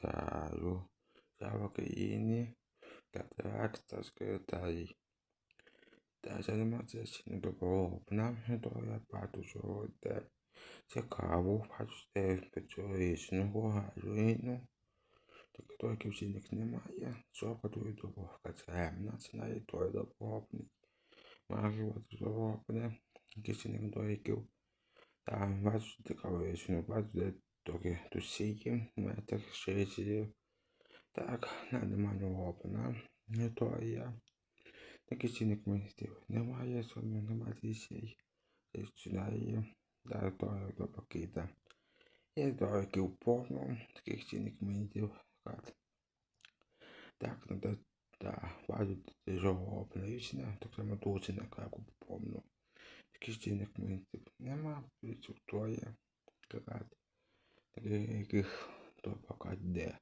Taro, Javarini, Cataractas, Dai. Даже не добробна, то я бачу, що це цікаво, бачите, печорічного газуїну. Так тільки вчинок немає, що готує добровка. Це ціна і той добробний. Марувати добробне, кишеник доїків. Та бачу цікаво, що бачите, трохи тусіки, метр шиї. Так, надо малювати, не то я. Такий чинник міністрів немає, сьогодні немає дітей. Сюди да, то до пакета. Є дороги у повну, таких чинник міністрів. Так, надо, да, бачу, тяжело обналічення, так само дуже на краку повну. Таких чинник міністрів нема, причу то є. Сказати, таких, то пока де.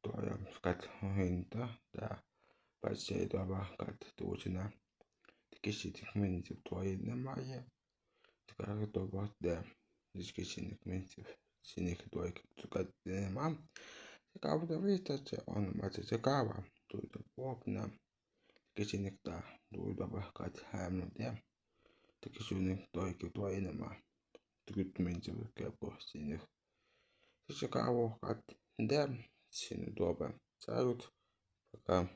То я сказати, гінта, да. Бачите, доба, кат точно. Такі ще документів твої немає. Така доба, де дички ще документів, синіх двойки, така нема. Цікаво дивитися, це воно бачить цікаво. Тут окна. Такі ще ніхто, тут доба, кат Цікаво, а де, сині доба. Салют. Пока.